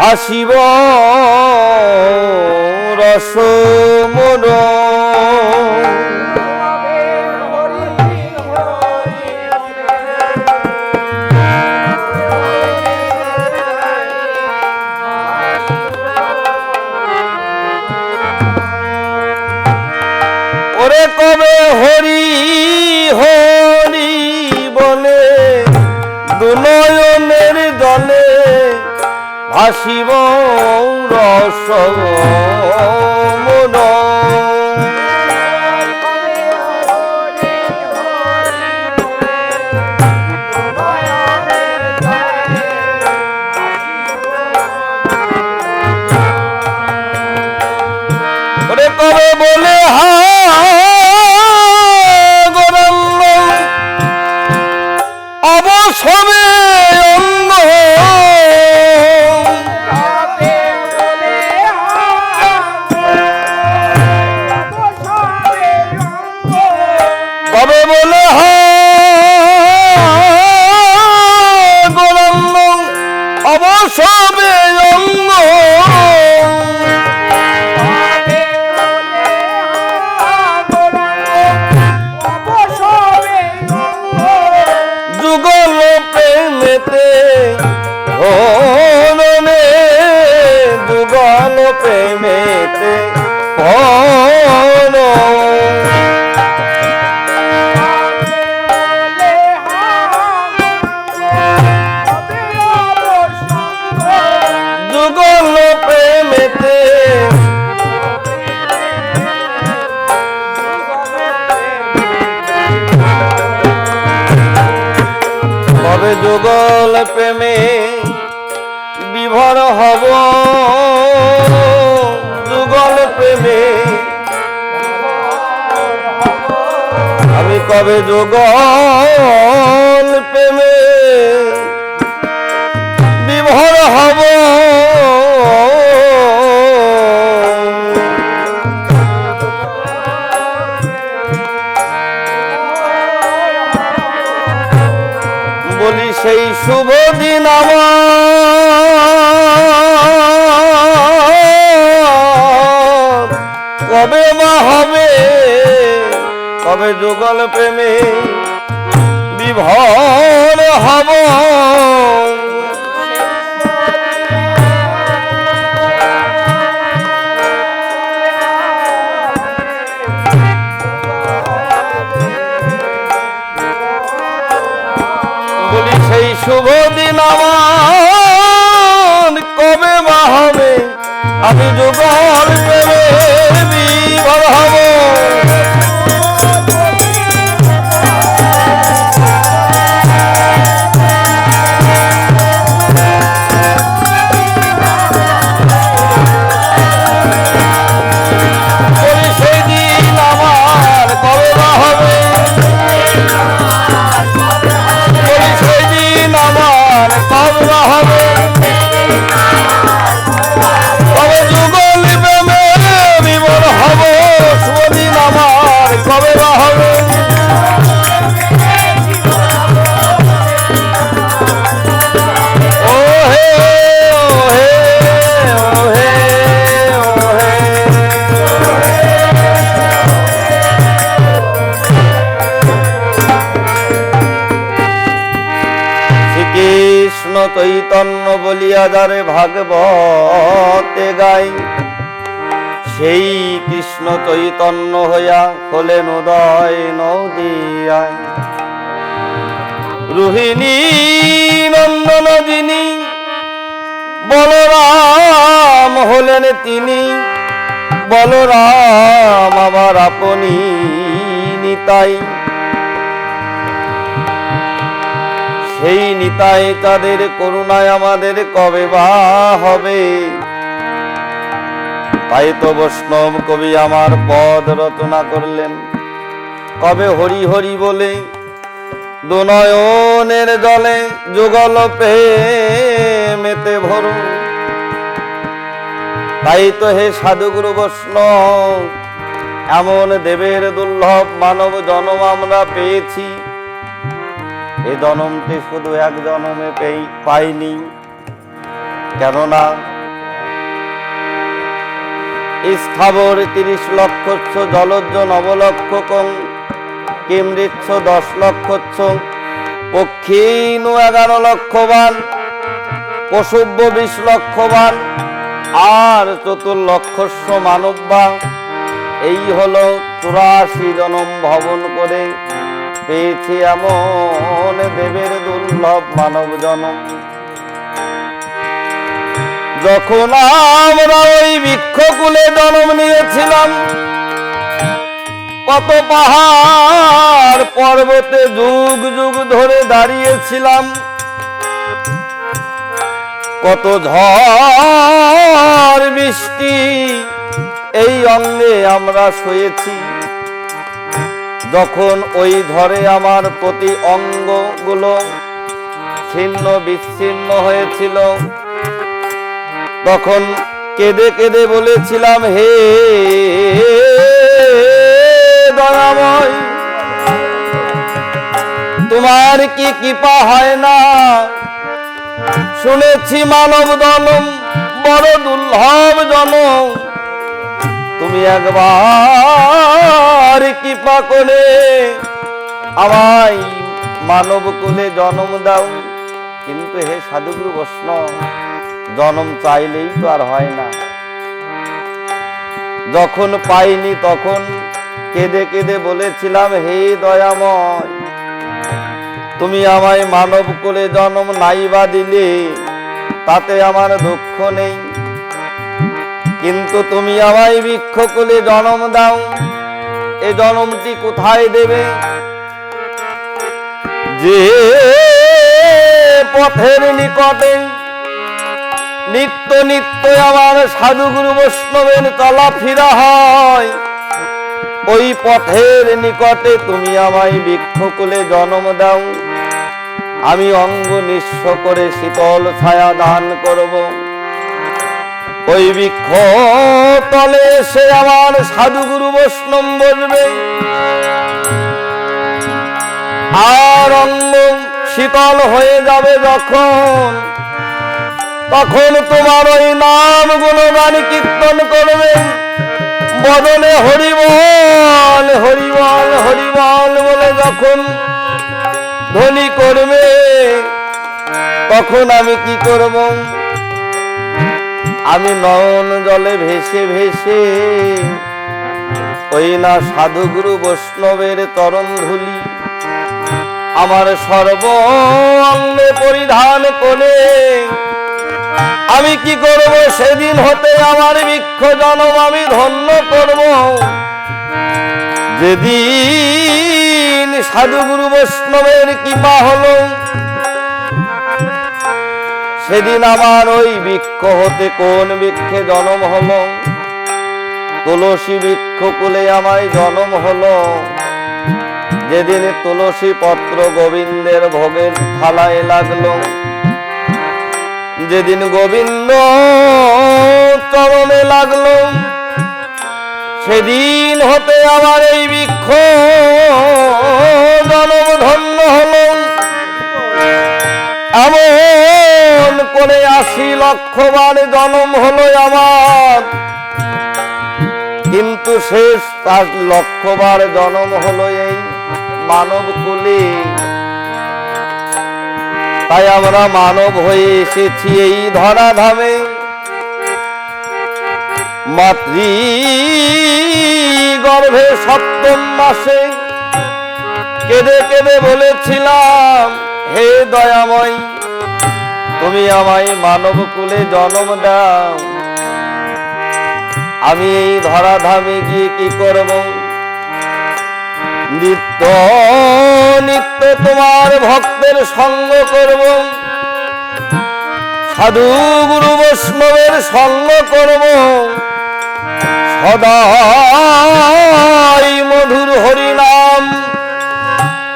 হাসিব রস ভাসিব রস প্রেমেতে হরণে দুগল প্রেমেতে হরণ যুগল প্রেমে বিভর হব। যুগল প্রেমে আমি কবে যুগল প্রেমে কবে যুগল প্রেমে। বিভর হব। শুভ দিন আমার। কবে মা হবে? আমি যুগল চৈতন্য বলিয়া যারে ভাগবতে গাই। সেই কৃষ্ণ চৈতন্য হইয়া হলেন উদয় নদিয়ায়। রোহিণী, নন্দন যিনি বলরাম হলেন তিনি। বলরাম আবার আপনি নিতাই। সেই নিতাই তাদের করুণায় আমাদের কবে বা হবে? তাই তো বৈষ্ণব কবি আমার পদ রচনা করলেন। কবে হরি হরি বলে দুনয়নের জলে যুগল মেতে ভরু। তাই তো হে সাধুগুরু বৈষ্ণব, এমন দেবের দুর্লভ মানব জন্ম আমরা পেয়েছি। এ জনমটি শুধু এক জনমে পেই, পাইনি। কেননা স্থাবর তিরিশ লক্ষচ্ছ জলজ নবলক্ষ কং কিমৃচ্ছ দশ লক্ষচ্ছ। পক্ষীনু এগারো লক্ষবান পশুব্য বিশ লক্ষবান, আর চতুর্লক্ষস্য মানববা এই হলো চুরাশি জনম ভবন করে পেয়েছি এমন দেবের দুর্লভ মানব জনম যখন আমরা ওই বৃক্ষকুলে জন্ম নিয়েছিলাম, কত পাহাড় পর্বতে যুগ যুগ ধরে দাঁড়িয়েছিলাম, কত ঝড় বৃষ্টি এই অঙ্গে আমরা শুয়েছি। যখন ওই ঝড়ে আমার প্রতি অঙ্গগুলো ছিন্ন বিচ্ছিন্ন হয়েছিল, তখন কেঁদে কেঁদে বলেছিলাম, হে দয়াময়, তোমার কি কৃপা হয় না? শুনেছি মানব জনম বড় দুর্লভ জনম তুমি একবার কৃপা করে আমায় মানব কুলে জন্ম দাও। কিন্তু হে সাধুগুরু বৈষ্ণব, জন্ম চাইলেই তো আর হয় না। যখন পাইনি তখন কেঁদে কেঁদে বলেছিলাম, হে দয়াময়, তুমি আমায় মানব কোলে জন্ম নাইবা দিলে, তাতে আমার দুঃখ নেই। কিন্তু তুমি আমায় বৃক্ষ কোলে জনম দাও। এ জন্মটি কোথায় দেবে? যে পথের নিকটে নিত্য নিত্য আমার সাধুগুরু বৈষ্ণবের চলাফেরা হয়। ওই পথের নিকটে তুমি আমায় বৃক্ষকুলে জন্ম দাও। আমি অঙ্গ নিঃস্ব করে শীতল ছায়া দান করব। ওই বৃক্ষ তলে এসে আমার সাধুগুরু বৈষ্ণব বলবে, আর অঙ্গ শীতল হয়ে যাবে যখন, তখন তোমার ওই নাম গুণগান কীর্তন করবে। বদলে হরিবল হরিবল হরিবল বলে যখন ধ্বনি করবে, তখন আমি কি করব? আমি নয়ন জলে ভেসে ভেসে ওই না সাধুগুরু বৈষ্ণবের তরণ ধুলি। আমার সর্ব অঙ্গে পরিধান করে আমি কি করব সেদিন হতে আমার বৃক্ষ জনম, আমি ধন্য করব। যেদিন সাধুগুরু বৈষ্ণবের কৃপা হলো সেদিন আমার ওই বৃক্ষ হতে কোন বৃক্ষে জনম হলো? তুলসী বৃক্ষ কুলে আমায় জনম হল। যেদিন তুলসী পত্র গোবিন্দের ভোগের থালায় লাগল, যেদিন গোবিন্দ চরণে লাগল, সেদিন হতে আমার এই বৃক্ষ জনম ধন্য হলো এমন করে আশি লক্ষবার জনম হলো আমার। কিন্তু শেষ তার লক্ষবার জনম হলো এই মানব কুলে। তাই আমরা মানব হয়ে এসেছি এই ধরা ধামে মাতৃ গর্ভে সপ্তম মাসে কেঁদে কেঁদে বলেছিলাম, হে দয়াময় তুমি আমায় মানব কুলে জন্ম দাও। আমি এই ধরা ধামে গিয়ে কি করব? নিত্য নিত্য তোমার ভক্তের সঙ্গ করব। সাধু গুরু বৈষ্ণবের সঙ্গ করব। সদাই মধুর হরিনাম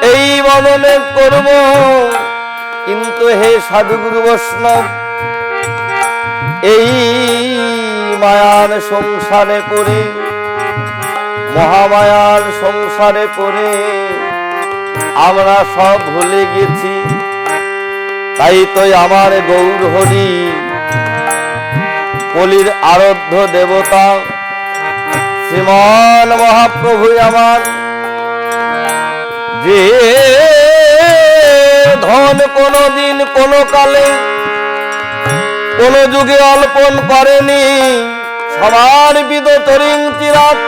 এই বদনে করব। হে সাধুগুরু বৈষ্ণব, এই মায়ার সংসারে পড়ে, মহামায়ার সংসারে পড়ে আমরা সব ভুলে গেছি। তাই তো আমার গৌর হরি, কলির আরাধ্য দেবতা, শ্রীমান মহাপ্রভু আমার, যে ধন কোনো দিন কোনো কালে, কোন যুগে অল্পন করেনি। সবার বিদ তরিং চিরাত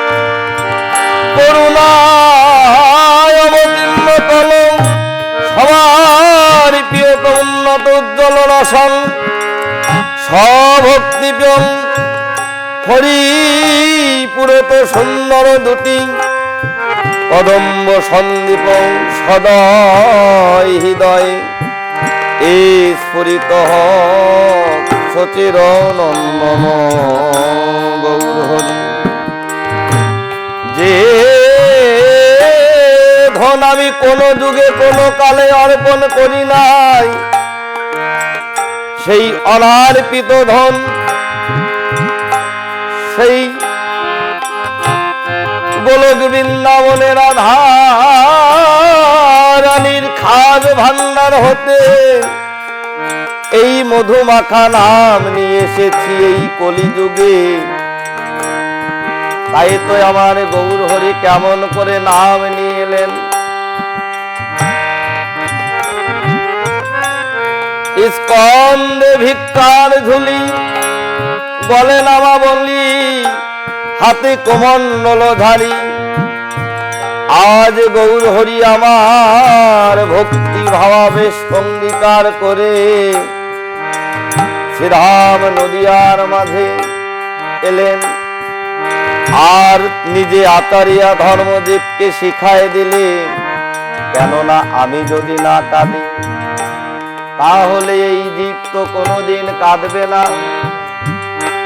করুণায় অবতীর্ণ সবার প্রিয় উন্নত উজ্জ্বল রসন সভক্তিপ্যং হরিপুরত সুন্দর দুটি। কদম্ব সন্দীপ সদয় হৃদয়। এই স্ফুরিত সচির যে ধন আমি কোন যুগে কোন কালে অর্পণ করি নাই, সেই অনার্পিত ধন, সেই গোলক বৃন্দাবনের রাধারানীর খাদ ভান্ডার হতে। এই মধুমাখা নাম নিয়ে এসেছি এই কলিযুগে। তাই তো আমার গৌর হরি কেমন করে নাম নিয়ে এলেন। স্কন্দে ভিক্ষার ঝুলি বলেন আমা বলি হাতে কমণ্ডল ধারী আজ গৌর হরি আমার ভক্তি ভাবাবেশ অঙ্গীকার করে। শ্রীরাম নদিয়ার মাঝে এলেন। আর নিজে আচারিয়া ধর্মদেবকে শিখায় দিলে কেননা আমি যদি না কাঁদি, তাহলে এই জীব তো কোনোদিন কাঁদবে না।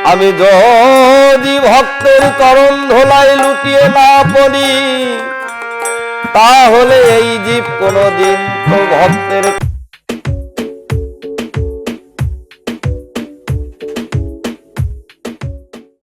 আমি যদি ভক্তের করণ ধোলাই লুটিয়ে না পড়ি তাহলে এই জীব কোনোদিন তো ভক্তের